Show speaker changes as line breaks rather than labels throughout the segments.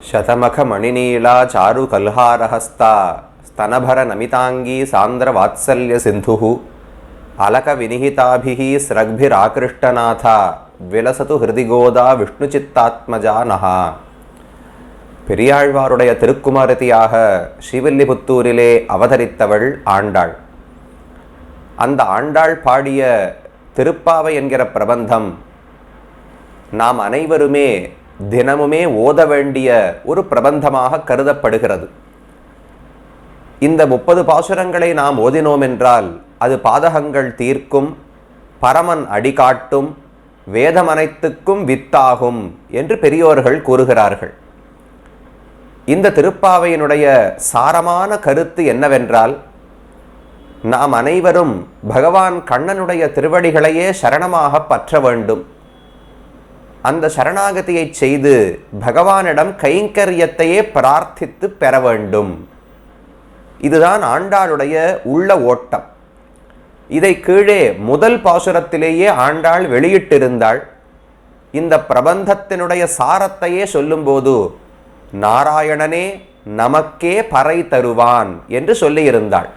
शतमखमणिनीला చారు కల్హారహస్తా స్తనభర నమితాంగీ సాంద్ర వాత్సల్య సింధు అలక వినిహితాభిః స్రగ్భిరాకృష్టనాథ విలసతు ஹிருதிகோதா விஷ்ணுச்சித்தாத்மஜானஹ பெரியாழ்வாருடைய திருக்குமாரதியாக ஸ்ரீவில்லிபுத்தூரிலே அவதரித்தவள் ஆண்டாள் அந்த ஆண்டாள் பாடிய திருப்பாவை என்கிற பிரபந்தம் நாம் அனைவருமே தினமுமே ஓத வேண்டிய ஒரு பிரபந்தமாக கருதப்படுகிறது. இந்த முப்பது பாசுரங்களை நாம் ஓதினோம் என்றால் அது பாதகங்கள் தீர்க்கும் பரமன் அடிகாட்டும் வேதம் அனைத்துக்கும் வித்தாகும் என்று பெரியோர்கள் கூறுகிறார்கள். இந்த திருப்பாவையினுடைய சாரமான கருத்து என்னவென்றால் நாம் அனைவரும் பகவான் கண்ணனுடைய திருவடிகளையே சரணமாக பற்ற வேண்டும். அந்த சரணாகதியை செய்து பகவானிடம் கைங்கரியத்தையே பிரார்த்தித்து பெற வேண்டும். இதுதான் ஆண்டாளுடைய உள்ள ஓட்டம். இதை கீழே முதல் பாசுரத்திலேயே ஆண்டாள் வெளியிட்டிருந்தாள். இந்த பிரபந்தத்தினுடைய சாரத்தையே சொல்லும்போது நாராயணனே நமக்கே பறை தருவான் என்று சொல்லியிருந்தாள்.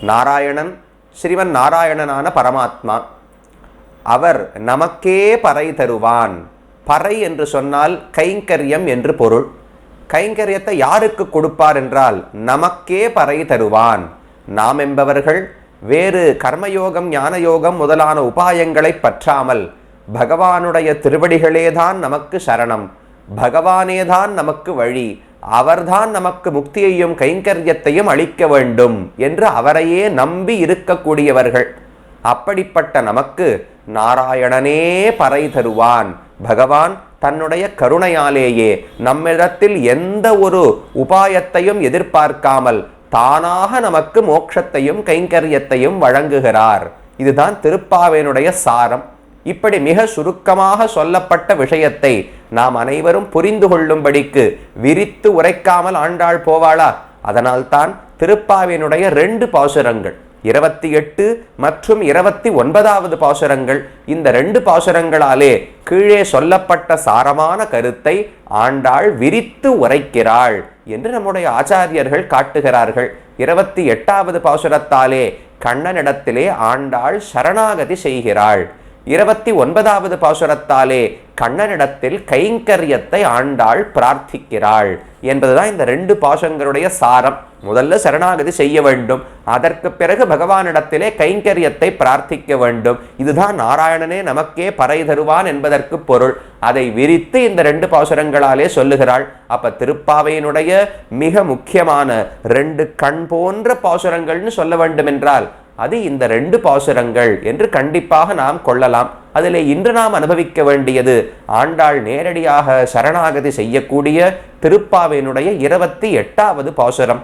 நாராயணன் ஸ்ரீவன் நாராயணனான பரமாத்மா அவர் நமக்கே பறை தருவான். பறை என்று சொன்னால் கைங்கரியம் என்று பொருள். கைங்கரியத்தை யாருக்கு கொடுப்பார் என்றால் நமக்கே பறை தருவான். நாம் என்பவர்கள் வேறு கர்மயோகம் ஞானயோகம் முதலான உபாயங்களை பற்றாமல் பகவானுடைய திருவடிகளேதான் நமக்கு சரணம். பகவானேதான் நமக்கு வழி. அவர்தான் நமக்கு முக்தியையும் கைங்கரியத்தையும் அளிக்க வேண்டும் என்று அவரையே நம்பி இருக்கக்கூடியவர்கள். அப்படிப்பட்ட நமக்கு நாராயணனே பறை தருவான். பகவான் தன்னுடைய கருணையாலேயே நம்மிடத்தில் எந்த ஒரு உபாயத்தையும் எதிர்பார்க்காமல் தானாக நமக்கு மோட்சத்தையும் கைங்கரியத்தையும் வழங்குகிறார். இதுதான் திருப்பாவையினுடைய சாரம். இப்படி மிக சுருக்கமாக சொல்லப்பட்ட விஷயத்தை நாம் அனைவரும் புரிந்து கொள்ளும்படிக்கு விரித்து உரைக்காமல் ஆண்டாள் போவாளா? அதனால்தான் திருப்பாவினுடைய ரெண்டு பாசுரங்கள். இருபத்தி எட்டு மற்றும் இருபத்தி ஒன்பதாவது பாசுரங்கள். இந்த ரெண்டு பாசுரங்களாலே கீழே சொல்லப்பட்ட சாரமான கருத்தை ஆண்டாள் விரித்து உரைக்கிறாள் என்று நம்முடைய ஆச்சாரியர்கள் காட்டுகிறார்கள். இருபத்தி எட்டாவது பாசுரத்தாலே கண்ணனிடத்திலே ஆண்டாள் சரணாகதி செய்கிறாள். இருபத்தி ஒன்பதாவது பாசுரத்தாலே கண்ணனிடத்தில் கைங்கரியத்தை ஆண்டாள் பிரார்த்திக்கிறாள் என்பதுதான் இந்த ரெண்டு பாசங்களுடைய சாரம். முதல்ல சரணாகதி செய்ய வேண்டும். அதற்கு பிறகு பகவானிடத்திலே கைங்கரியத்தை பிரார்த்திக்க வேண்டும். இதுதான் நாராயணனே நமக்கே பறை தருவான் என்பதற்கு பொருள். அதை விரித்து இந்த ரெண்டு பாசுரங்களாலே சொல்லுகிறாள். அப்ப திருப்பாவையினுடைய மிக முக்கியமான ரெண்டு கண் போன்ற பாசுரங்கள்னு சொல்ல வேண்டும் என்றால் அது இந்த ரெண்டு பாசுரங்கள் என்று கண்டிப்பாக நாம் கொள்ளலாம். அதிலே இன்று நாம் அனுபவிக்க வேண்டியது ஆண்டாள் நேரடியாக சரணாகதி செய்யக்கூடிய திருப்பாவையினுடைய இருபத்தி எட்டாவது பாசுரம்.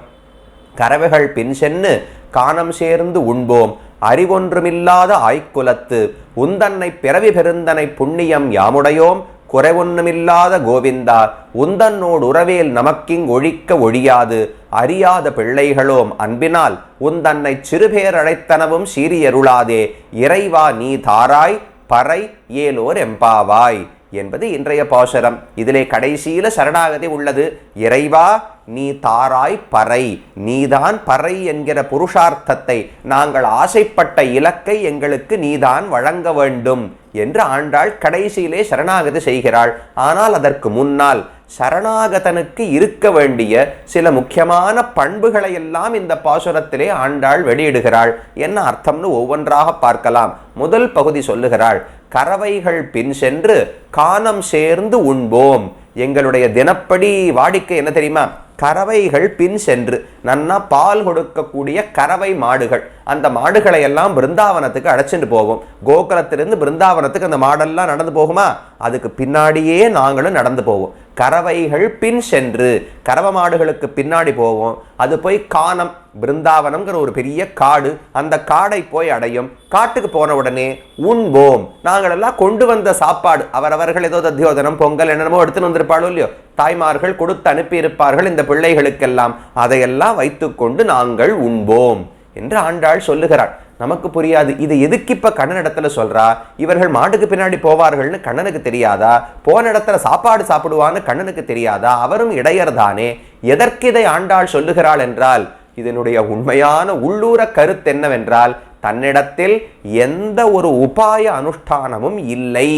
கறவைகள் பின் சென்னு காணம் சேர்ந்து உண்போம். அறிவொன்றுமில்லாத ஆய்க்குலத்து உந்தன்னை பிறவி பெருந்தனை புண்ணியம் யாமுடையோம். குறைவொன்னுமில்லாத கோவிந்தா உந்தன்னோடு உறவேல் நமக்கிங் ஒழிக்க ஒழியாது. அறியாத பிள்ளைகளோம் அன்பினால் உந்தன்னை சிறுபேர் அழைத்தனவும் சீரியருளாதே இறைவா நீ தாராய் பறை ஏலோர் எம்பாவாய். என்பது இன்றைய பாசுரம். இதிலே கடைசியில சரணாகதி உள்ளது. இறைவா நீ தாராய் பறை. நீதான் பறை என்கிற புருஷார்த்தத்தை நாங்கள் ஆசைப்பட்ட இலக்கை எங்களுக்கு நீதான் வழங்க வேண்டும் என்று ஆண்டாள் கடைசியிலே சரணாகதி செய்கிறாள். ஆனால் அதற்கு முன்னால் சரணாகதனுக்கு இருக்க வேண்டிய சில முக்கியமான பண்புகளை எல்லாம் இந்த பாசுரத்திலே ஆண்டாள் வெளியிடுகிறாள். என்ன அர்த்தம்னு ஒவ்வொன்றாக பார்க்கலாம். முதல் பகுதி சொல்லுகிறாள் கறவைகள் பின் சென்று கானம் சேர்ந்து உண்போம். எங்களுடைய தினப்படி வாடிக்கை என்ன தெரியுமா? கறவைகள் பின் சென்று நன்னா பால் கொடுக்கக்கூடிய கறவை மாடுகள். அந்த மாடுகளை எல்லாம் பிருந்தாவனத்துக்கு அடைச்சிட்டு போவோம். கோகுலத்திலிருந்து பிருந்தாவனத்துக்கு அந்த மாடெல்லாம் நடந்து போகுமா? அதுக்கு பின்னாடியே நாங்களும் நடந்து போவோம். கறவைகள் பின் சென்று கறவை மாடுகளுக்கு பின்னாடி போவோம். அது போய் காணம். பிருந்தாவனம்ங்கிற ஒரு பெரிய காடு. அந்த காடை போய் அடையும். காட்டுக்கு போன உடனே உண்போம். நாங்களெல்லாம் கொண்டு வந்த சாப்பாடு. அவரவர்கள் ஏதோ தத்தியோதனம் பொங்கல் என்னென்னமோ எடுத்துன்னு வந்திருப்பாளோ இல்லையோ? தாய்மார்கள் கொடுத்து அனுப்பியிருப்பார்கள் இந்த பிள்ளைகளுக்கெல்லாம். அதையெல்லாம் வைத்துக்கொண்டு நாங்கள் உண்போம் என்று ஆண்டாள் சொல்லுகிறாள். நமக்கு புரியாது இது எதுக்கு இப்ப கண்ணன் இடத்துல சொல்றா? இவர்கள் மாட்டுக்கு பின்னாடி போவார்கள்னு கண்ணனுக்கு தெரியாதா? போன இடத்துல சாப்பாடு சாப்பிடுவான்னு கண்ணனுக்கு தெரியாதா? அவரும் இடையர் தானே. எதற்கு இதை ஆண்டாள் சொல்லுகிறாள் என்றால் இதனுடைய உண்மையான உள்ளூர கருத்து என்னவென்றால் தன்னிடத்தில் எந்த ஒரு உபாய அனுஷ்டானமும் இல்லை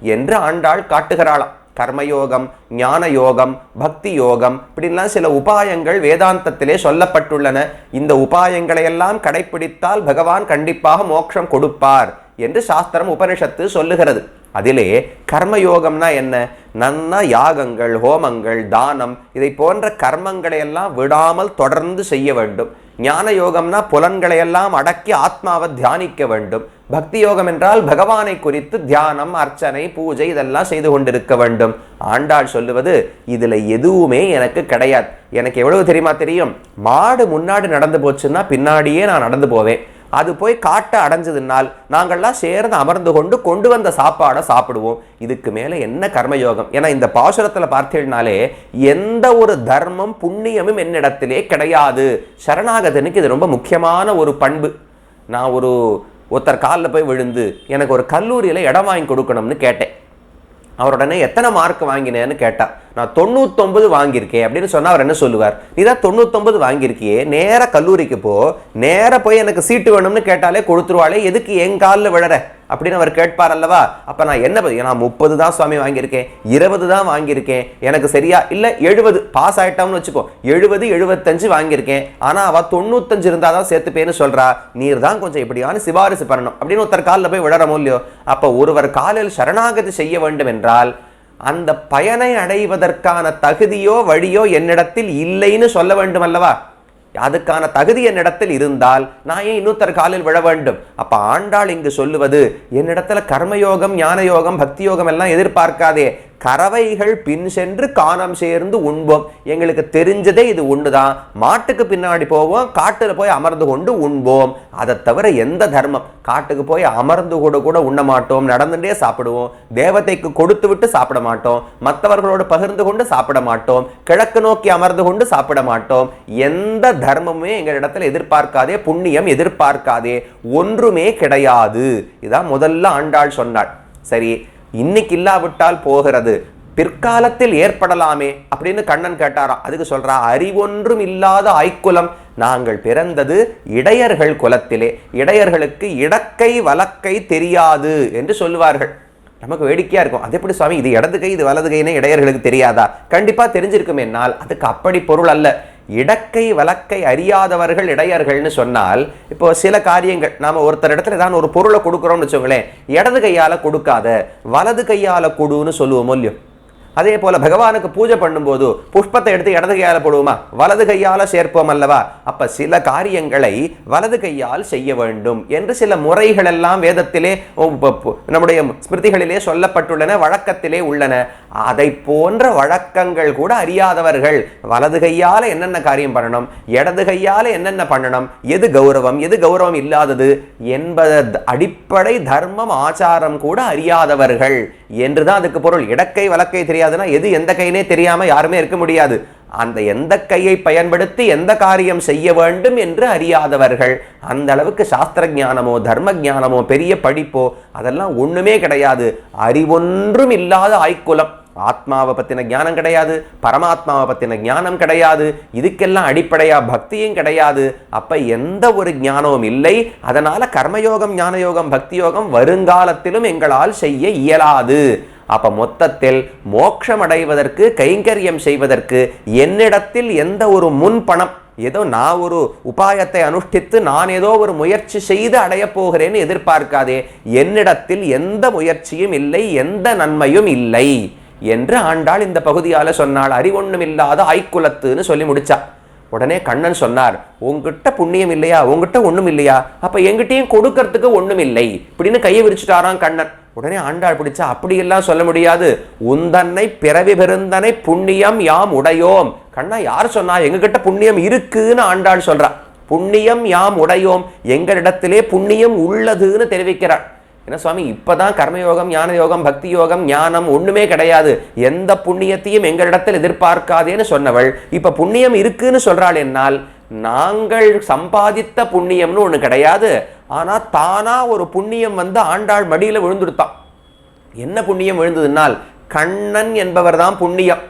என்று ஆண்டாள் காட்டுகிறாளாம். கர்மயோகம் ஞான யோகம் பக்தி யோகம் இப்படிலாம் சில உபாயங்கள் வேதாந்தத்திலே சொல்லப்பட்டுள்ளன. இந்த உபாயங்களை எல்லாம் கடைப்பிடித்தால் பகவான் கண்டிப்பாக மோட்சம் கொடுப்பார் என்று சாஸ்திரம் உபனிஷத்து சொல்லுகிறது. அதிலே கர்மயோகம்னா என்ன? நன்னா யாகங்கள் ஹோமங்கள் தானம் இதை போன்ற கர்மங்களை எல்லாம் விடாமல் தொடர்ந்து செய்ய வேண்டும். ஞான யோகம்னா புலன்களை எல்லாம் அடக்கி ஆத்மாவை தியானிக்க வேண்டும். பக்தி யோகம் என்றால் பகவானை குறித்து தியானம் அர்ச்சனை பூஜை இதெல்லாம் செய்து கொண்டிருக்க வேண்டும். ஆண்டாள் சொல்லுவது இதில் எதுவுமே எனக்கு கிடையாது. எனக்கு எவ்வளவு தெரியுமா தெரியும்? மாடு முன்னாடி நடந்து போச்சுன்னா பின்னாடியே நான் நடந்து போவேன். அது போய் காட்டை அடைஞ்சதுனால் நாங்கள்லாம் சேர்ந்து அமர்ந்து கொண்டு கொண்டு வந்த சாப்பாடை சாப்பிடுவோம். இதுக்கு மேலே என்ன கர்மயோகம்? ஏன்னா இந்த பாசுரத்தில் பார்த்தீங்கனாலே எந்த ஒரு தர்மம் புண்ணியமும் என்னிடத்திலே கிடையாது. சரணாகதனுக்கு இது ரொம்ப முக்கியமான ஒரு பண்பு. நான் ஒரு ஒருத்தர் காலில் போய் விழுந்து எனக்கு ஒரு கல்லூரியில் இடம் வாங்கி கொடுக்கணும்னு கேட்டேன். அவருடனே எத்தனை மார்க் வாங்கினேன்னு கேட்டார் நான் தொண்ணூத்தொம்பது வாங்கியிருக்கேன் அப்படின்னு சொன்னால் அவர் என்ன சொல்லுவார்? நீ தான் தொண்ணூத்தொம்பது வாங்கியிருக்கியே நேர கல்லூரிக்கு போ நேர போய் எனக்கு சீட்டு வேணும்னு கேட்டாலே கொடுத்துருவாளே எதுக்கு என் காலில் விழற? அப்படின்னு அவர் கேட்பார் அல்லவா? அப்போ நான் என்ன நான் முப்பது தான் சுவாமி வாங்கியிருக்கேன் இருபது தான் வாங்கியிருக்கேன் எனக்கு சரியா இல்லை எழுபது பாஸ் ஆயிட்டோம்னு வச்சுக்கோ எழுபது எழுபத்தஞ்சு வாங்கியிருக்கேன் ஆனால் அவள் தொண்ணூத்தஞ்சு இருந்தால் தான் சேர்த்துப்பேன்னு சொல்கிறா நீர் தான் கொஞ்சம் இப்படியான சிபாரிசு பண்ணணும் அப்படின்னு ஒருத்தர் காலில் போய் விழறமோ இல்லையோ. அப்போ ஒருவர் காலில் சரணாகதி செய்ய வேண்டும் என்றால் அந்த பயனை அடைவதற்கான தகுதியோ வழியோ என்னிடத்தில் இல்லைன்னு சொல்ல வேண்டும் அல்லவா அதுக்கான தகுதி என்னிடத்தில் இருந்தால் நான் ஏன் இன்னொருத்தர் காலில் விழ வேண்டும்? அப்ப ஆண்டாள் இங்கு சொல்லுவது என்னிடத்துல கர்மயோகம் ஞான யோகம் பக்தி யோகம் எல்லாம் எதிர்பார்க்காதே. கறவைகள் பின் சென்று காணம் சேர்ந்து உண்போம். எங்களுக்கு தெரிஞ்சதே இது ஒண்ணுதான். மாட்டுக்கு பின்னாடி போவோம் காட்டில் போய் அமர்ந்து கொண்டு உண்போம். அதை தவிர எந்த தர்மம்? காட்டுக்கு போய் அமர்ந்து கூட கூட உண்ண மாட்டோம். நடந்துட்டே சாப்பிடுவோம். தேவதைக்கு கொடுத்து விட்டு சாப்பிட மாட்டோம். மற்றவர்களோடு பகிர்ந்து கொண்டு சாப்பிட மாட்டோம். கிழக்கு நோக்கி அமர்ந்து கொண்டு சாப்பிட மாட்டோம். எந்த தர்மமே எங்களிடத்துல எதிர்பார்க்காதே புண்ணியம் எதிர்பார்க்காதே. ஒன்றுமே கிடையாது. இதான் முதல்ல ஆண்டாள் சொன்னாள். சரி இன்னைக்கு இல்லாவிட்டால் போகிறது. பிற்காலத்தில் ஏற்படலாமே அப்படின்னு கண்ணன் கேட்டாராம். அதுக்கு சொல்றா அறிவொன்றும் இல்லாத ஐக்குலம். நாங்கள் பிறந்தது இடையர்கள் குலத்திலே. இடையர்களுக்கு இடக்கை வலக்கை தெரியாது என்று சொல்லுவார்கள். நமக்கு வேடிக்கையாக இருக்கும். அது எப்படி சுவாமி? இது இடது கை இது வலது கைன்னு இடையர்களுக்கு தெரியாதா? கண்டிப்பாக தெரிஞ்சிருக்கும் என்னால். அதுக்கு அப்படி பொருள் அல்ல. இடக்கை வழக்கை அறியாதவர்கள் இடையர்கள்னு சொன்னால் இப்போ சில காரியங்கள் நாம் ஒருத்தர் இடத்துல ஏதாவது ஒரு பொருளை கொடுக்குறோம்னு வச்சுக்கோங்களேன் இடது கையால் கொடுக்காத வலது கையால் கொடுன்னு சொல்லுவோம் இல்லையோ? அதே போல பகவானுக்கு பூஜை பண்ணும்போது புஷ்பத்தை எடுத்து இடது கையால போடுவோமா? வலது கையால சேர்ப்போம் அல்லவா? அப்ப சில காரியங்களை வலது கையால் செய்ய வேண்டும் என்று சில முறைகள் எல்லாம் வேதத்திலே நம்முடைய ஸ்மிருதிகளிலே சொல்லப்பட்டுள்ளன வழக்கத்திலே உள்ளன. அதை போன்ற வழக்கங்கள் கூட அறியாதவர்கள் வலது கையால என்னென்ன காரியம் பண்ணணும்? இடது கையால என்னென்ன பண்ணணும்? எது கௌரவம்? எது கௌரவம் இல்லாதது? என்பத அடிப்படை தர்மம் ஆச்சாரம் கூட அறியாதவர்கள். என்றுதான் அதுக்கு பொருள். இடக்கை வழக்கை தெரியாது தெரியாதுன்னா எது எந்த கைனே தெரியாம யாருமே இருக்க முடியாது. அந்த எந்த கையை பயன்படுத்தி எந்த காரியம் செய்ய வேண்டும் என்று அறியாதவர்கள் அந்த அளவுக்கு சாஸ்திர ஞானமோ தர்ம ஞானமோ பெரிய படிப்போ அதெல்லாம் ஒண்ணுமே கிடையாது. அறிவொன்றும் இல்லாத ஆய்க்குலம். ஆத்மாவை பத்தின ஞானம் கிடையாது பரமாத்மாவை பத்தின ஞானம் கிடையாது இதுக்கெல்லாம் அடிப்படையா பக்தியும் கிடையாது. அப்ப எந்த ஒரு ஞானமும் இல்லை. அதனால கர்மயோகம் ஞானயோகம் பக்தி யோகம் வருங்காலத்திலும் எங்களால் செய்ய இயலாது. அப்போ மொத்தத்தில் மோட்சம் அடைவதற்கு கைங்கரியம் செய்வதற்கு என்னிடத்தில் எந்த ஒரு முன்பணம் ஏதோ நான் ஒரு உபாயத்தை அனுஷ்டித்து நான் ஏதோ ஒரு முயற்சி செய்து அடையப் போகிறேன்னு எதிர்பார்க்காதே. என்னிடத்தில் எந்த முயற்சியும் இல்லை எந்த நன்மையும் இல்லை என்று ஆண்டாள் இந்த பகுதியால் சொன்னாள். அறிவொண்ணும் இல்லாத ஐக்குலத்துன்னு சொல்லி முடிச்சா. உடனே கண்ணன் சொன்னார் உங்ககிட்ட புண்ணியம் இல்லையா? உங்ககிட்ட ஒன்றும் இல்லையா? அப்போ எங்கிட்டயும் கொடுக்கறதுக்கு ஒன்றும் இல்லை இப்படின்னு கையை விரிச்சுட்டாராம் கண்ணன். உடனே ஆண்டாள் பிடிச்சா அப்படியெல்லாம் சொல்ல முடியாது. உந்தன்னை பிறவி பெருந்தனை புண்ணியம் யாம் உடையோம். கண்ணா யார் சொன்னா எங்ககிட்ட புண்ணியம் இருக்குன்னு ஆண்டாள் சொல்றா. புண்ணியம் யாம் உடையோம். எங்களிடத்திலே புண்ணியம் உள்ளதுன்னு தெரிவிக்கிறாள். என்ன சுவாமி இப்பதான் கர்மயோகம் ஞான யோகம் பக்தி யோகம் ஞானம் ஒண்ணுமே கிடையாது. எந்த புண்ணியத்தையும் எங்களிடத்தில் எதிர்பார்க்காதேன்னு சொன்னவள் இப்ப புண்ணியம் இருக்குன்னு சொல்றாள் என்னால் நாங்கள் சம்பாதித்த புண்ணியம்னு ஒண்ணு கிடையாது. ஆனால் தானாக ஒரு புண்ணியம் வந்து ஆண்டாள் மடியில் விழுந்துடுத்தான். என்ன புண்ணியம் விழுந்ததுனால் கண்ணன் என்பவர் தான் புண்ணியம்.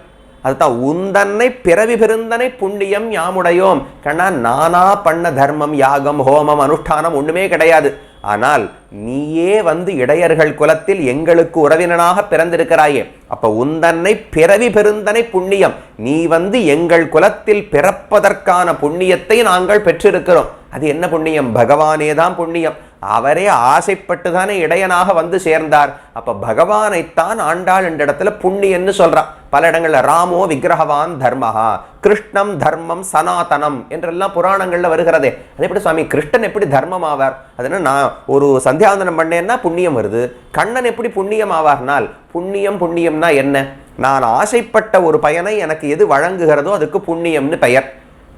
அதுதான் உந்தன்னை பிறவி பெருந்தனை புண்ணியம் யாமுடையோம். கண்ணா நானா பண்ண தர்மம் யாகம் ஹோமம் அனுஷ்டானம் ஒன்றுமே கிடையாது. ஆனால் நீயே வந்து இடையர்கள் குலத்தில் எங்களுக்கு உறவினனாக பிறந்திருக்கிறாயே. அப்போ உந்தன்னை பிறவி பெருந்தனை புண்ணியம். நீ வந்து எங்கள் குலத்தில் பிறப்பதற்கான புண்ணியத்தை நாங்கள் பெற்றிருக்கிறோம். அது என்ன புண்ணியம்? பகவானே தான் புண்ணியம். அவரே ஆசைப்பட்டு தானே இடையனாக வந்து சேர்ந்தார். அப்போ பகவானைத்தான் ஆண்டாள் என்ற இடத்துல புண்ணியன்னு சொல்கிறான் பல இடங்களில் ராமோ விக்கிரகவான் தர்மஹா கிருஷ்ணம் தர்மம் சனாதனம் என்றெல்லாம் புராணங்களில் வருகிறதே. அது எப்படி சுவாமி கிருஷ்ணன் எப்படி தர்மம் ஆவார் அது என்ன நான் ஒரு சந்தியாவந்தனம் பண்ணேன்னா புண்ணியம் வருது. கண்ணன் எப்படி புண்ணியம் ஆவார்னால் புண்ணியம் புண்ணியம்னா என்ன? நான் ஆசைப்பட்ட ஒரு பயனை எனக்கு எது வழங்குகிறதோ அதுக்கு புண்ணியம்னு பெயர்.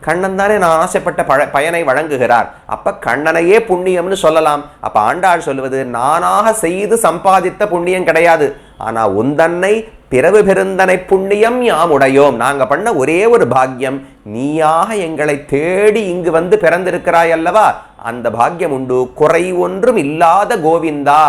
கண்ணன் தானே நான் ஆசைப்பட்ட பழ பயனை வழங்குகிறார். அப்போ கண்ணனையே புண்ணியம்னு சொல்லலாம். அப்போ ஆண்டாள் சொல்லுவது நானாக செய்து சம்பாதித்த புண்ணியம் கிடையாது. ஆனால் உந்தன்னை பிறவு பெருந்தனை புண்ணியம் யாம் உடையோம் நாங்கள் பண்ண ஒரே ஒரு பாக்கியம் நீயாக எங்களை தேடி இங்கு வந்து பிறந்திருக்கிறாய் அல்லவா? அந்த பாக்கியம் உண்டு. குறை ஒன்றும் இல்லாத கோவிந்தா.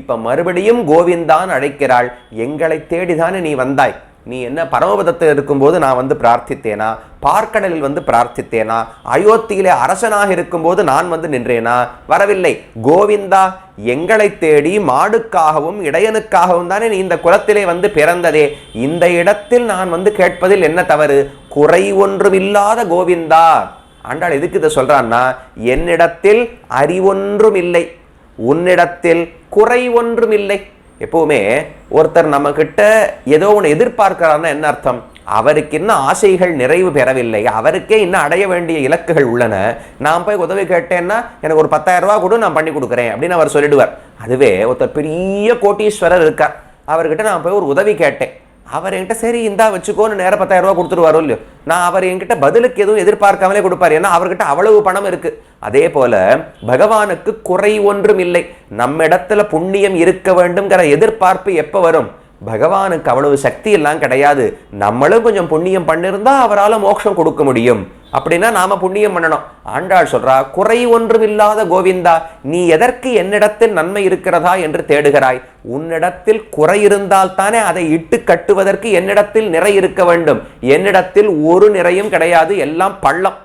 இப்போ மறுபடியும் கோவிந்தான் அழைக்கிறாள். எங்களை தேடிதானே நீ வந்தாய். நீ என்ன பரமபதத்தில் இருக்கும்போது நான் வந்து பிரார்த்தித்தேனா? பார்க்கடலில் வந்து பிரார்த்தித்தேனா? அயோத்தியிலே அரசனாக இருக்கும்போது நான் வந்து நின்றேனா? வரவில்லை. கோவிந்தா எங்களை தேடி மாடுக்காகவும் இடையனுக்காகவும் தானே நீ இந்த குலத்திலே வந்து பிறந்ததே. இந்த இடத்தில் நான் வந்து கேட்பதில் என்ன தவறு? குறை ஒன்றுமில்லாத கோவிந்தா. ஆண்டாள் எதுக்கு இதை சொல்றான்னா என்னிடத்தில் அறிவொன்றும் இல்லை உன்னிடத்தில் குறை ஒன்றும் இல்லை எப்போவுமே ஒருத்தர் நம்ம கிட்ட ஏதோ ஒன்று எதிர்பார்க்கிறாருன்னா என்ன அர்த்தம்? அவருக்கு இன்னும் ஆசைகள் நிறைவு பெறவில்லை. அவருக்கே இன்னும் அடைய வேண்டிய இலக்குகள் உள்ளன. நான் போய் உதவி கேட்டேன்னா எனக்கு ஒரு பத்தாயிரம் ரூபா கூட நான் பண்ணி கொடுக்குறேன் அப்படின்னு அவர் சொல்லிடுவார். அதுவே ஒருத்தர் பெரிய கோட்டீஸ்வரர் இருக்கார். அவர்கிட்ட நான் போய் ஒரு உதவி கேட்டேன். அவர் என்கிட்ட சரி இந்தா வச்சுக்கோன்னு நேரம் பத்தாயிரம் கொடுத்துருவாரோ இல்லையோ? நான் அவர் என்கிட்ட பதிலுக்கு எதுவும் எதிர்பார்க்காமலே கொடுப்பார். ஏன்னா அவர்கிட்ட அவ்வளவு பணம் இருக்கு. அதே போல பகவானுக்கு குறை ஒன்றும் இல்லை. நம்ம இடத்துல புண்ணியம் இருக்க வேண்டும்ங்கிற எதிர்பார்ப்பு எப்போ வரும்? பகவானுக்கு அவ்வளவு சக்தி எல்லாம் கிடையாது. நம்மளும் கொஞ்சம் புண்ணியம் பண்ணிருந்தா அவரால் மோட்சம் கொடுக்க முடியும். அப்படின்னா நாம புண்ணியம் பண்ணணும். ஆண்டாள் சொல்றா குறை ஒன்றும் இல்லாத கோவிந்தா நீ எதற்கு என்னிடத்தில் நன்மை இருக்கிறதா என்று தேடுகிறாய்? உன்னிடத்தில் குறை இருந்தால் தானே அதை இட்டு கட்டுவதற்கு என்னிடத்தில் நிறை இருக்க வேண்டும். என்னிடத்தில் ஒரு நிறையும் கிடையாது எல்லாம் பள்ளம்.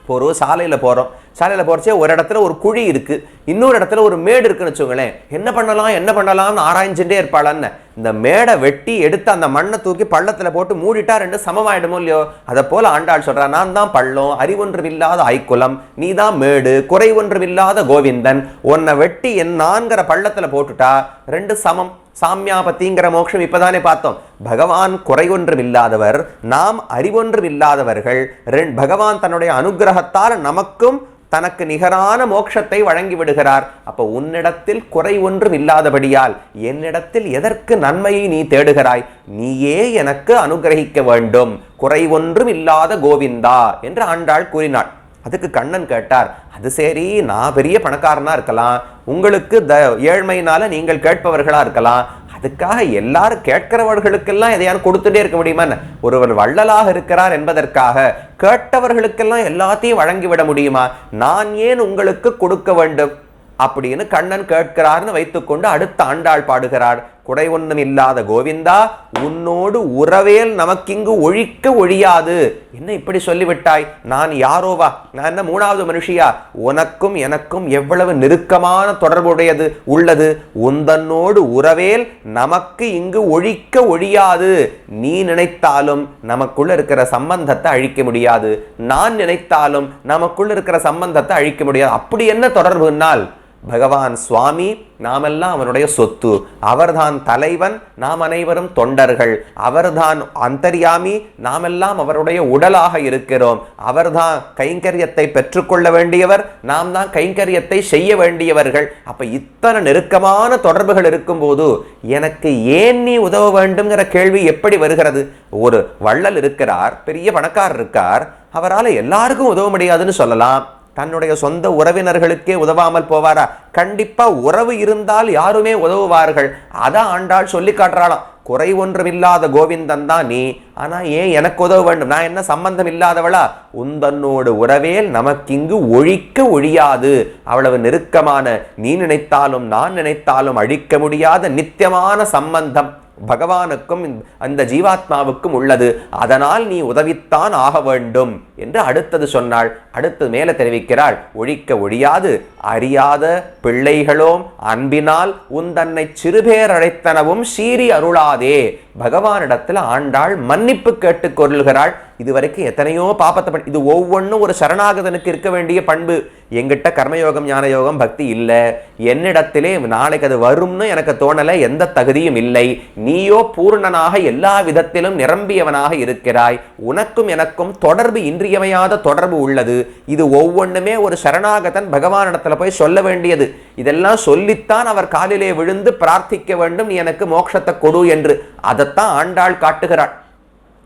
இப்போ ஒரு சாலையில் போகிறோம் சாலையில் போகிறச்சே ஒரு இடத்துல ஒரு குழி இருக்குது இன்னொரு இடத்துல ஒரு மேடு இருக்குன்னு வச்சுக்கோங்களேன். என்ன பண்ணலாம் என்ன பண்ணலாம்னு ஆராய்ஞ்சுட்டே இருப்பாளான்னு. இந்த மேடை வெட்டி எடுத்து அந்த மண்ணை தூக்கி பள்ளத்தில் போட்டு மூடிட்டா ரெண்டு சமமாயிடுமோ இல்லையோ? அதை போல் ஆண்டாள் சொல்கிறா நான் தான் பள்ளம் அறிவொன்றுமில்லாத ஐக்குலம் நீ தான் மேடு குறை ஒன்றுமில்லாத கோவிந்தன். உன்னை வெட்டி என் நான்கிற பள்ளத்தில் போட்டுட்டா ரெண்டு சமம் சாமியாபத்திங்கிற மோட்சம் இப்பதானே பார்த்தோம். பகவான் குறைவொன்றும் இல்லாதவர் நாம் அறிவொன்றும் இல்லாதவர்கள் ரெண் பகவான் தன்னுடைய அனுகிரகத்தால் நமக்கும் தனக்கு நிகரான மோட்சத்தை வழங்கி விடுகிறார் அப்போ உன்னிடத்தில் குறை ஒன்றும் இல்லாதபடியால் என்னிடத்தில் எதற்கு நன்மையை நீ தேடுகிறாய்? நீயே எனக்கு அனுகிரகிக்க வேண்டும். குறை ஒன்றும் இல்லாத கோவிந்தா என்று ஆண்டாள் கூறினாள். அதுக்கு கண்ணன் கேட்டார் அது சரி நான் பெரிய பணக்காரனா இருக்கலாம். உங்களுக்கு த ஏழ்மையினால நீங்கள் கேட்பவர்களாக இருக்கலாம். அதுக்காக எல்லாரும் கேட்கிறவர்களுக்கெல்லாம் எதையாவது கொடுத்துட்டே இருக்க முடியுமா? ஒருவர் வள்ளலாக இருக்கிறார் என்பதற்காக கேட்டவர்களுக்கெல்லாம் எல்லாத்தையும் வழங்கிவிட முடியுமா? நான் ஏன் உங்களுக்கு கொடுக்க வேண்டும்? அப்படின்னு கண்ணன் கேட்கிறார்னு வைத்துக்கொண்டு அடுத்த ஆண்டாள் பாடுகிறார். குறை ஒன்றும் இல்லாத கோவிந்தா உன்னோடு உறவேல் நமக்கிங்கு ஒழிக்க ஒழியாது. என்ன இப்படி சொல்லிவிட்டாய்? நான் யாரோவா? நான் என்ன மூணாவது மனுஷியா? உனக்கும் எனக்கும் எவ்வளவு நெருக்கமான தொடர்புடையது உள்ளது. உந்தன்னோடு உறவேல் நமக்கு இங்கு ஒழிக்க ஒழியாது. நீ நினைத்தாலும் நமக்குள்ள இருக்கிற சம்பந்தத்தை அழிக்க முடியாது. நான் நினைத்தாலும் நமக்குள்ள இருக்கிற சம்பந்தத்தை அழிக்க முடியாது. அப்படி என்ன தொடர்புனால் பகவான் சுவாமி நாமெல்லாம் அவனுடைய சொத்து. அவர்தான் தலைவன் நாம் அனைவரும் தொண்டர்கள். அவர்தான் அந்தர்யாமி நாமெல்லாம் அவருடைய உடலாக இருக்கிறோம். அவர்தான் கைங்கரியத்தை பெற்றுக்கொள்ள வேண்டியவர் நாம் தான் கைங்கரியத்தை செய்ய வேண்டியவர்கள். அப்போ இத்தனை நெருக்கமான தொடர்புகள் இருக்கும்போது எனக்கு ஏன் நீ உதவ வேண்டும்ங்கிற கேள்வி எப்படி வருகிறது? ஒரு வள்ளல் இருக்கிறார் பெரிய பணக்காரர் இருக்கார். அவரால் எல்லாருக்கும் உதவ முடியாதுன்னு சொல்லலாம். தன்னுடைய சொந்த உறவினர்களுக்கே உதவாமல் போவாரா? கண்டிப்பாக உறவு இருந்தால் யாருமே உதவுவார்கள். அதான் ஆண்டாள் சொல்லி காட்டுறாளாம். குறை ஒன்றுமில்லாத கோவிந்தன் தான் நீ. ஆனால் ஏன் எனக்கு உதவ வேண்டும்? நான் என்ன சம்பந்தம் இல்லாதவளா? உந்தன்னோடு உறவேல் நமக்கிங்கு ஒழிக்க ஒழியாது. அவ்வளவு நெருக்கமான நீ நினைத்தாலும் நான் நினைத்தாலும் அழிக்க முடியாத நித்தியமான சம்பந்தம். பகவானுக்கும் அந்த ஜீவாத்மாவுக்கும் உள்ளது. அதனால் நீ உதவித்தான் ஆக வேண்டும் என்று அடுத்தது சொன்னாள். அடுத்து மேலே தெரிவிக்கிறாள். ஒழிக்க ஒழியாது. அறியாத பிள்ளைகளோம் அன்பினால் உந்தன்னை சிறுபேர் அழைத்தனவும் சீறி அருளாதே. பகவானிடத்தில் ஆண்டாள் மன்னிப்பு கேட்டு கொள்கிறாள் இதுவரைக்கும் எத்தனையோ பாப்பத்தை இது ஒவ்வொன்றும் ஒரு சரணாகதனுக்கு இருக்க வேண்டிய பண்பு. எங்கிட்ட கர்மயோகம் ஞானயோகம் பக்தி இல்லை. என்னிடத்திலே நாளைக்கு அது வரும்னு எனக்கு தோணலை. எந்த தகுதியும் இல்லை. நீயோ பூர்ணனாக எல்லா விதத்திலும் நிரம்பியவனாக இருக்கிறாய். உனக்கும் எனக்கும் தொடர்பு இன்றியமையாத தொடர்பு உள்ளது. இது ஒவ்வொன்றுமே ஒரு சரணாகதன் பகவானிடத்துல போய் சொல்ல வேண்டியது. இதெல்லாம் சொல்லித்தான் அவர் காலிலே விழுந்து பிரார்த்திக்க வேண்டும். நீ எனக்கு மோட்சத்தை கொடு என்று. அதை அதைத்தான் ஆண்டாள் காட்டுகிறாள்.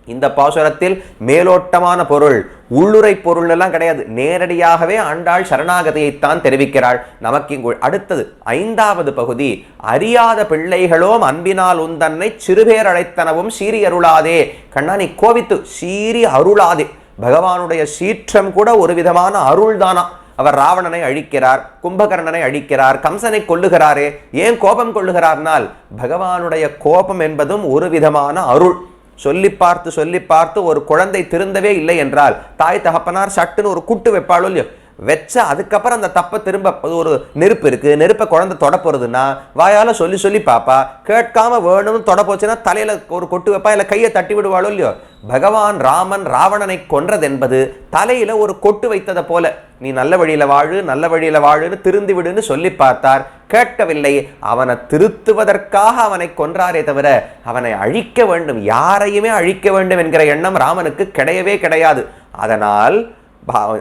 இந்த பாசுரத்தில் மேலோட்டமான பொருள் உள்ளுரை பொருள் எல்லாம் கிடையாது. நேரடியாகவே ஆண்டாள் சரணாகதியைத்தான் தெரிவிக்கிறாள். நமக்கு இங்கு அடுத்தது ஐந்தாவது பகுதி அறியாத பிள்ளைகளோம் அன்பினால் உந்தன்னை சிறுபேர் அழைத்தனவும் சீரி அருளாதே. கண்ணா நீ கோவித்து சீரி அருளாதே. பகவானுடைய சீற்றம் கூட ஒரு விதமான அருள்தானா? அவர் ராவணனை அழிக்கிறார் கும்பகர்ணனை அழிக்கிறார் கம்சனை கொள்ளுகிறாரே ஏன் கோபம் கொள்ளுகிறார்னால் பகவானுடைய கோபம் என்பதும் ஒரு விதமான அருள். சொல்லி பார்த்து சொல்லி பார்த்து ஒரு குழந்தை திருந்தவே இல்லை என்றால் தாய் தகப்பனார் சட்டுன்னு ஒரு குட்டு வைப்பாளோ இல்லையோ? வச்சா அதுக்கப்புறம் அந்த தப்பை திரும்ப ஒரு நெருப்பு இருக்கு நெருப்பை குழந்தை தொட போறதுன்னா வாயால் சொல்லி சொல்லி பாப்பா கேட்காம வேணும்னு தொட போச்சுன்னா தலையில ஒரு கொட்டு வைப்பா இல்லை கையை தட்டி விடுவாளோ இல்லையோ? பகவான் ராமன் ராவணனை கொன்றது என்பது தலையில ஒரு கொட்டு வைத்ததை போல. நீ நல்ல வழியில வாழு நல்ல வழியில வாழுன்னு திருந்து விடுன்னு சொல்லி பார்த்தார். கேட்கவில்லை. அவனை திருத்துவதற்காக அவனை கொன்றாரே தவிர அவனை அழிக்க வேண்டும் யாரையுமே அழிக்க வேண்டும் என்கிற எண்ணம் ராமனுக்கு கிடையவே கிடையாது. அதனால்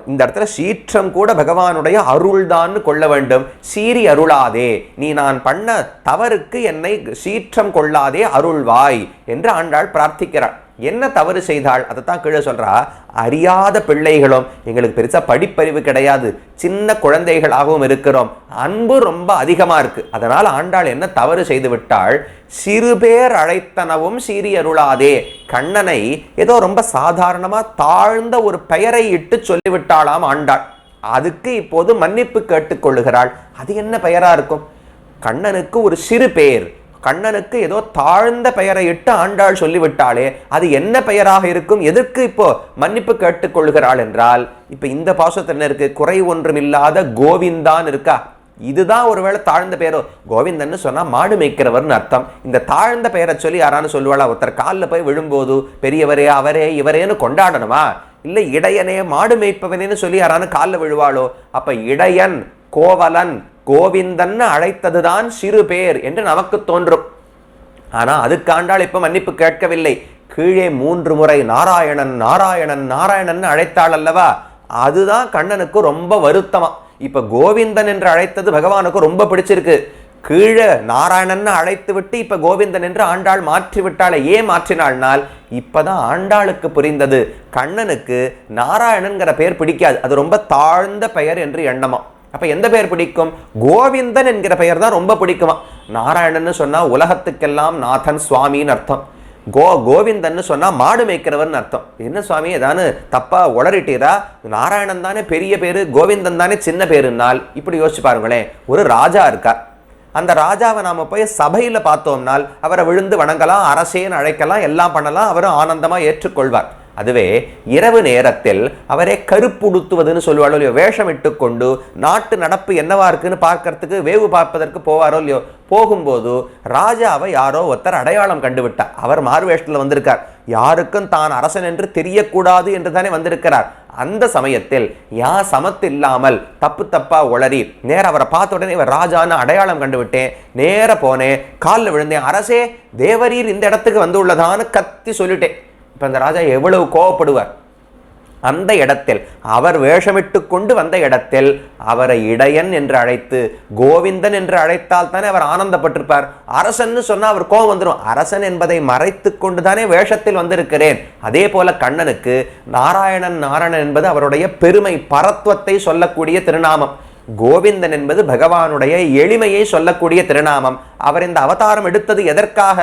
இந்த இடத்துல சீற்றம் கூட பகவானுடைய அருள்தான்னு கொள்ள வேண்டும். சீறி அருளாதே. நீ நான் பண்ண தவறுக்கு என்னை சீற்றம் கொள்ளாதே அருள்வாய் என்று ஆண்டாள் பிரார்த்திக்கிறாள். என்ன தவறு செய்தாள்? அதைத்தான் கீழே சொல்கிறா அறியாத பிள்ளைகளும் எங்களுக்கு பெருசாக படிப்பறிவு கிடையாது. சின்ன குழந்தைகளாகவும் இருக்கிறோம். அன்பு ரொம்ப அதிகமாக இருக்குது அதனால் ஆண்டாள் என்ன தவறு செய்து விட்டாள்? சிறுபேர் அழைத்தனவும் சீரியருளாதே. கண்ணனை ஏதோ ரொம்ப சாதாரணமாக தாழ்ந்த ஒரு பெயரை இட்டு சொல்லிவிட்டாளாம் ஆண்டாள். அதுக்கு இப்போது மன்னிப்பு கேட்டுக்கொள்ளுகிறாள் அது என்ன பெயராக இருக்கும்? கண்ணனுக்கு ஒரு சிறு பெயர் கண்ணனுக்கு ஏதோ தாழ்ந்த பெயரை இட்டு ஆண்டாள் சொல்லிவிட்டாளே அது என்ன பெயராக இருக்கும்? எதற்கு இப்போ மன்னிப்பு கேட்டுக்கொள்கிறாள் என்றால் இப்போ இந்த பாசத்தில் என்ன இருக்கு குறை ஒன்றுமில்லாத கோவிந்தான் இருக்கா? இதுதான் ஒருவேளை தாழ்ந்த பெயரோ கோவிந்தன்னு சொன்னால் மாடு மேய்க்கிறவர்னு அர்த்தம். இந்த தாழ்ந்த பெயரை சொல்லி யாரானு சொல்லுவாளா? ஒருத்தர் காலில் போய் விழும்போது பெரியவரே அவரே இவரேன்னு கொண்டாடணுமா? இல்லை இடையனே மாடு மேய்ப்பவனேன்னு சொல்லி யாரானு காலில் விழுவாளோ? அப்போ இடையன் கோவலன் கோவிந்தன் அழைத்ததுதான் சிறு பேர் என்று நமக்கு தோன்றும். ஆனால் அதுக்காண்டால் இப்போ இப்ப மன்னிப்பு கேட்கவில்லை. கீழே மூன்று முறை நாராயணன் நாராயணன் நாராயணன் அழைத்தாள் அல்லவா? அதுதான் கண்ணனுக்கு ரொம்ப வருத்தமா. இப்ப கோவிந்தன் என்று அழைத்தது பகவானுக்கு ரொம்ப பிடிச்சிருக்கு. கீழே நாராயணன் அழைத்து விட்டு இப்ப கோவிந்தன் என்று ஆண்டாள் மாற்றி விட்டாளே ஏன் மாற்றினாள்னால் இப்பதான் ஆண்டாளுக்கு புரிந்தது. கண்ணனுக்கு நாராயணன்கிற பெயர் பிடிக்காது. அது ரொம்ப தாழ்ந்த பெயர் என்று எண்ணமா. அப்போ எந்த பெயர் பிடிக்கும்? கோவிந்தன் என்கிற பெயர் தான் ரொம்ப பிடிக்குமா? நாராயணன்னு சொன்னால் உலகத்துக்கெல்லாம் நாதன் சுவாமின்னு அர்த்தம். கோ கோவிந்தன்னு சொன்னால் மாடு மேய்க்கிறவர்னு அர்த்தம். என்ன சுவாமி ஏதானு தப்பாக உளறிட்டீரா? நாராயணன் தானே பெரிய பேர் கோவிந்தன் தானே சின்ன பேருனால் இப்படி யோசிச்சு பாருங்களேன் ஒரு ராஜா இருக்கார். அந்த ராஜாவை நாம் போய் சபையில் பார்த்தோம்னால் அவரை விழுந்து வணங்கலாம் அரசேன்னு அழைக்கலாம் எல்லாம் பண்ணலாம் அவரும் ஆனந்தமாக ஏற்றுக்கொள்வார். அதுவே இரவு நேரத்தில் அவரே கருப்புடுத்துவதுன்னு சொல்லுவாரோ இல்லையோ வேஷம் இட்டுக்கொண்டு நாட்டு நடப்பு என்னவா இருக்குன்னு பார்க்கறதுக்கு வேவு பார்ப்பதற்கு போவாரோ இல்லையோ போகும்போது ராஜாவை யாரோ ஒருத்தர் அடையாளம் கண்டுவிட்டார் அவர் மாறுவேஷத்தில் வந்திருக்கார். யாருக்கும் தான் அரசன் என்று தெரியக்கூடாது என்று தானே வந்திருக்கிறார். அந்த சமயத்தில் யா சமத்து இல்லாமல் தப்பு தப்பா உளறி நேர அவரை பார்த்த உடனே இவர் ராஜான்னு அடையாளம் கண்டு விட்டேன் நேர போனேன் காலில் விழுந்தேன். அரசே தேவரீர் இந்த இடத்துக்கு வந்து உள்ளதான்னு கத்தி சொல்லிட்டேன். இப்போ அந்த ராஜா எவ்வளவு கோவப்படுவார்? அந்த இடத்தில் அவர் வேஷமிட்டு கொண்டு வந்த இடத்தில் அவரை இடையன் என்று அழைத்து கோவிந்தன் என்று அழைத்தால் தானே அவர் ஆனந்தப்பட்டிருப்பார். அரசன்னு சொன்னால் அவர் கோபம் வந்துடும் அரசன் என்பதை மறைத்து கொண்டு தானே வேஷத்தில் வந்திருக்கிறேன். அதே போல கண்ணனுக்கு நாராயணன் நாராயணன் என்பது அவருடைய பெருமை பரத்வத்தை சொல்லக்கூடிய திருநாமம். கோவிந்தன் என்பது பகவானுடைய எளிமையை சொல்லக்கூடிய திருநாமம். அவர் இந்த அவதாரம் எடுத்தது எதற்காக?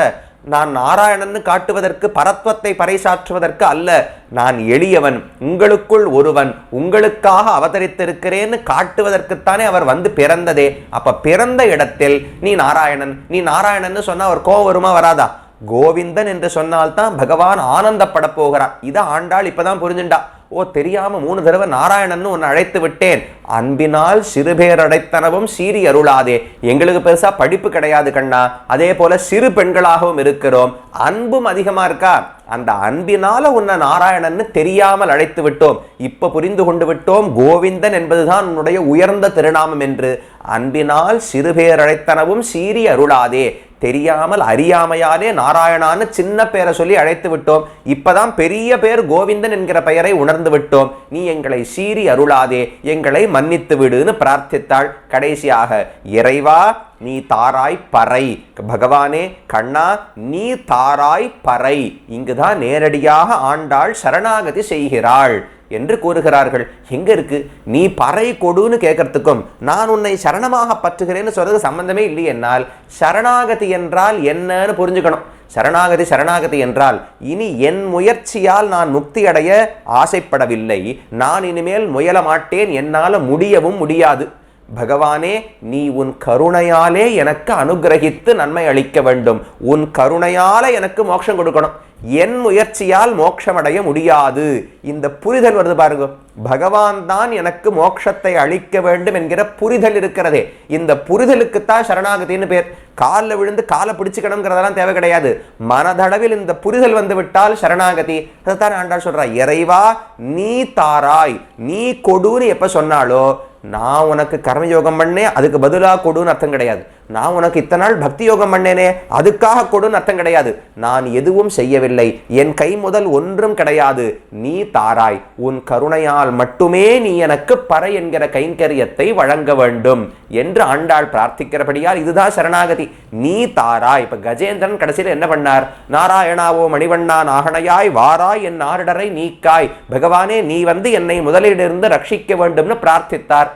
நான் நாராயணன் காட்டுவதற்கு பரத்வத்தை பறைசாற்றுவதற்கு அல்ல. நான் எளியவன் உங்களுக்குள் ஒருவன் உங்களுக்காக அவதரித்திருக்கிறேன்னு காட்டுவதற்குத்தானே அவர் வந்து பிறந்ததே. அப்ப பிறந்த இடத்தில் நீ நாராயணன் நீ நாராயணன்னு சொன்னா அவர் கோவம் வருமா வராதா? கோவிந்தன் என்று சொன்னால்தான் பகவான் ஆனந்தப்பட போகிறார். இதை ஆண்டாள் இப்பதான் புரிஞ்சுண்டா ஓ தெரியாம மூணு தடவை நாராயணன் உன்னை அழைத்து விட்டேன். அன்பினால் சிறுபேர் அடைத்தனவும் சீறி அருளாதே. எங்களுக்கு பெருசா படிப்பு கிடையாது கண்ணா. அதே போல சிறு பெண்களாகவும் இருக்கிறோம். அன்பும் அதிகமா இருக்கா? அந்த அன்பினால உன்னை நாராயணன்னு தெரியாமல் அழைத்து விட்டோம். இப்ப புரிந்து கொண்டு விட்டோம். கோவிந்தன் என்பதுதான் உன்னுடைய உயர்ந்த திருநாமம் என்று. அன்பினால் சிறுபேர் அழைத்தனவும் சீறி அருளாதே. தெரியாமல் அறியாமையாலே நாராயணான்னு சின்ன பேரை சொல்லி அழைத்து விட்டோம். இப்பதான் பெரிய பேர் கோவிந்தன் என்கிற பெயரை உணர்ந்து விட்டோம். நீ எங்களை சீறி அருளாதே எங்களை மன்னித்து விடுன்னு பிரார்த்தித்தாள். கடைசியாக இறைவா நீ தாராய் பறை. பகவானே கண்ணா நீ தாராய் பறை. இங்குதான் நேரடியாக ஆண்டாள் சரணாகதி செய்கிறாள். என்று கூறுகிறார்கள். எங்க இருக்கு? நீ பறை கொடுன்னு கேட்கறதுக்கும் நான் உன்னை சரணமாக பற்றுகிறேன்னு சொல்றது சம்பந்தமே இல்லை என்னால். சரணாகதி என்றால் என்னன்னு புரிஞ்சுக்கணும். சரணாகதி சரணாகதி என்றால் இனி என் முயற்சியால் நான் முக்தி அடைய ஆசைப்படவில்லை. நான் இனிமேல் முயல மாட்டேன். என்னால் முடியவும் முடியாது. பகவானே நீ உன் கருணையாலே எனக்கு அனுகிரகித்து நன்மை அளிக்க வேண்டும். உன் கருணையால எனக்கு மோட்சம் கொடுக்கணும். என் முயற்சியால் மோட்சம் அடைய முடியாது. இந்த புரிதல் வருது பாருங்க. பகவான் தான் எனக்கு மோட்சத்தை அளிக்க வேண்டும் என்கிற புரிதல் இருக்கிறதே. இந்த புரிதலுக்குத்தான் சரணாகதின்னு பேர். காலில் விழுந்து காலை பிடிச்சுக்கணுங்கிறதெல்லாம் தேவை கிடையாது. மனதளவில் இந்த புரிதல் வந்து விட்டால் சரணாகதி. அதைத்தான் ஆண்டாள் சொல்றா இறைவா நீ தாராய். நீ கொடுன்னு எப்ப சொன்னாலோ நான் உனக்கு கர்மயோகம் பண்ணேன் அதுக்கு பதிலாக கொடுன்னு அர்த்தம் கிடையாது. நான் உனக்கு இத்தனை நாள் பக்தி யோகம் பண்ணேனே அதுக்காக கொடுன்னு அர்த்தம் கிடையாது. நான் எதுவும் செய்யவில்லை. என் கை முதல் ஒன்றும் கிடையாது. நீ தாராய். உன் கருணையால் மட்டுமே நீ எனக்கு பறை என்கிற கைங்கரியத்தை வழங்க வேண்டும் என்று ஆண்டாள் பிரார்த்திக்கிறபடியால் இதுதான் சரணாகதி. நீ தாராய். இப்ப கஜேந்திரன் கடைசியில் என்ன பண்ணார்? நாராயணாவோ மணிவண்ணா நாகனையாய் வாராய் என் ஆரிடரை நீக்காய். பகவானே நீ வந்து என்னை முதலிலிருந்து ரட்சிக்க வேண்டும்னு பிரார்த்தித்தார்.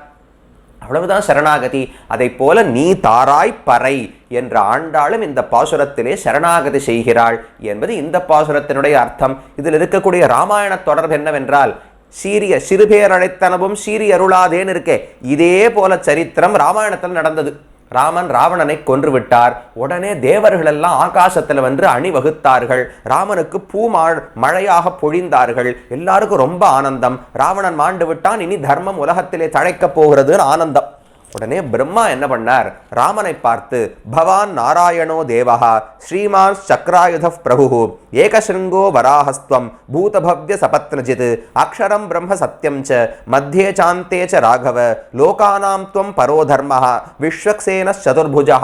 அவ்வளவுதான் சரணாகதி. அதை போல நீ தாராய் பறை என்ற ஆண்டாளும் இந்த பாசுரத்திலே சரணாகதி செய்கிறாள் என்பது இந்த பாசுரத்தினுடைய அர்த்தம். இதில் இருக்கக்கூடிய ராமாயண தொடர்பு என்னவென்றால் சீரிய சிறுபேரழைத்தனவும் சீரிய அருளாதேன்னு இருக்கே. இதே போல சரித்திரம் ராமாயணத்தில் நடந்தது. ராமன் ராவணனை கொன்றுவிட்டார். உடனே தேவர்கள் எல்லாம் ஆகாசத்துல வந்து அணிவகுத்தார்கள். ராமனுக்கு பூ மழையாக பொழிந்தார்கள். எல்லாருக்கும் ரொம்ப ஆனந்தம். ராவணன் மாண்டு விட்டான். இனி தர்மம் உலகத்திலே தழைக்கப் போகிறதுன்னு ஆனந்தம். உடனே பிரம்மா என்ன பண்ணார்? ராமனை பார்த்து பவான் நாராயணோ தேவஹா ஸ்ரீமான் சக்ராயுத பிரபு ஏகசிருங்கோ வராஹஸ்துவம் பூதபவ்ய சபத்னஜித் அக்ஷரம் பிரம்ம சத்யம் ச மத்தியே சாந்தே ச ராகவ லோகானாம் துவம் பரோ தர்மஹா விஸ்வக்சேன சதுர்புஜா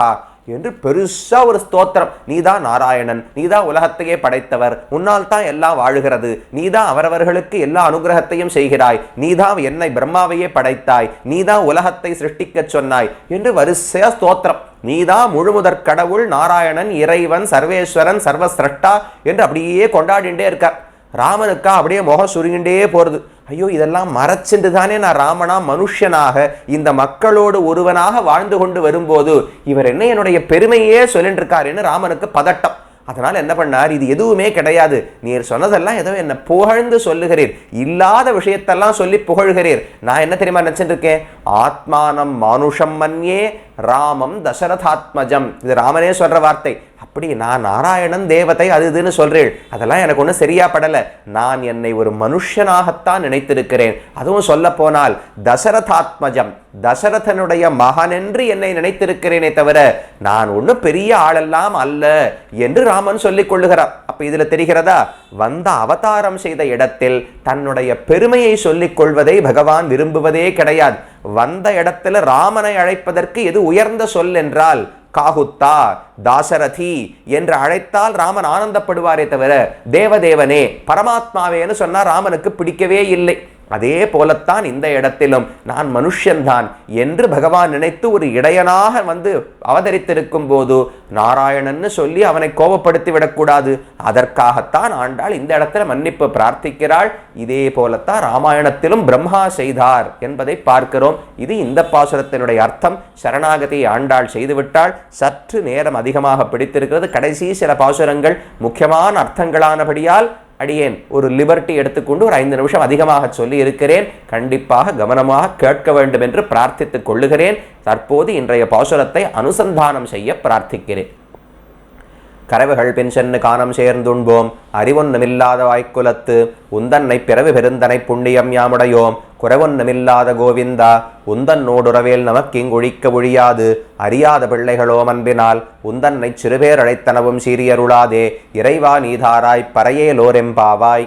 என்று பெருசா ஒரு ஸ்தோத்திரம். நீதான் நாராயணன் நீதான் உலகத்தையே படைத்தவர் உன்னால் தான் எல்லாம் வாழுகிறது நீதான் அவரவர்களுக்கு எல்லா அனுகிரகத்தையும் செய்கிறாய் நீதான் என்னை பிரம்மாவையே படைத்தாய் நீதான் உலகத்தை சிருஷ்டிக்க சொன்னாய் என்று வரிசையா ஸ்தோத்திரம். நீதான் முழுமுதற் கடவுள் நாராயணன் இறைவன் சர்வேஸ்வரன் சர்வசிரஷ்டா என்று அப்படியே கொண்டாடிண்டே இருக்கார். ராமனுக்கா? அப்படியே முகம் சுருங்கிண்டே போகிறது ஐயோ இதெல்லாம் மறைச்சிட்டு தானே நான் ராமனா மனுஷனாக இந்த மக்களோடு ஒருவனாக வாழ்ந்து கொண்டு வரும்போது இவர் என்ன என்னுடைய பெருமையே சொல்லிட்டு இருக்காருன்னு ராமனுக்கு பதட்டம். அதனால் என்ன பண்ணார்? இது எதுவுமே கிடையாது. நீர் சொன்னதெல்லாம் ஏதோ என்ன புகழ்ந்து சொல்லுகிறீர். இல்லாத விஷயத்தெல்லாம் சொல்லி புகழ்கிறீர். நான் என்ன தெரியுமா நினச்சிட்டு இருக்கேன் ஆத்மானம் மானுஷம் மன்யே ராமம் தசரதாத்மஜம். இது ராமனே சொல்கிற வார்த்தை. அப்படி நான் நாராயணன் தேவதை அது இதுன்னு சொல்கிறேன் அதெல்லாம் எனக்கு ஒன்றும் சரியா படலை. நான் என்னை ஒரு மனுஷனாகத்தான் நினைத்திருக்கிறேன். அதுவும் சொல்ல போனால் தசரதாத்மஜம் தசரதனுடைய மகன் என்று என்னை நினைத்திருக்கிறேனே தவிர நான் ஒன்றும் பெரிய ஆளெல்லாம் அல்ல என்று ராமன் சொல்லிக் கொள்ளுகிறார். அப்போ இதில் தெரிகிறதா? வந்த அவதாரம் செய்த இடத்தில் தன்னுடைய பெருமையை சொல்லிக் கொள்வதை பகவான் விரும்புவதே கிடையாது. வந்த இடத்துல ராமனை அழைப்பதற்கு எது உயர்ந்த சொல் என்றால் காகுத்தா தாசரதி என்று அழைத்தால் ராமன் ஆனந்தப்படுவாரே தவிர தேவதேவனே பரமாத்மாவேன்னு சொன்னால் ராமனுக்கு பிடிக்கவே இல்லை. அதே போலத்தான் இந்த இடத்திலும் நான் மனுஷன்தான் என்று பகவான் நினைத்து ஒரு இடையனாக வந்து அவதரித்திருக்கும் போது நாராயணன்னு சொல்லி அவனை கோபப்படுத்தி விடக்கூடாது. அதற்காகத்தான் ஆண்டாள் இந்த இடத்துல மன்னிப்பு பிரார்த்திக்கிறாள். இதே போலத்தான் ராமாயணத்திலும் பிரம்மா செய்தார் என்பதை பார்க்கிறோம். இது இந்த பாசுரத்தினுடைய அர்த்தம். சரணாகதி ஆண்டாள் செய்துவிட்டால் சற்று நேரம் அதிகமாக பிடித்திருக்கிறது. கடைசி சில பாசுரங்கள் முக்கியமான அர்த்தங்களானபடியால் அடியேன் ஒரு லிபர்ட்டி எடுத்துக்கொண்டு ஒரு ஐந்து நிமிஷம் அதிகமாக சொல்லி இருக்கிறேன் கண்டிப்பாக கவனமாக கேட்க வேண்டும் என்று பிரார்த்தித்துக் கொள்ளுகிறேன். தற்போது இன்றைய பாசுரத்தை அனுசந்தானம் செய்ய பிரார்த்திக்கிறேன். கரவுகள் பின் சென்னு காணம் சேர்ந்துண்போம். அறிவொன்னுமில்லாத வாய்க்குலத்து உந்தன்னை பிறவி பெருந்தனை புண்ணியம் யாமுடையோம். குறவொன்னுமில்லாத கோவிந்தா உந்தன்னோடுறவேல் நமக்கிங்கொழிக்க ஒழியாது. அறியாத பிள்ளைகளோ அன்பினால் உந்தன்னை சிறுபேர் அழைத்தனவும் சீரியருளாதே இறைவா நீதாராய் பறையேலோரெம்பாவாய்.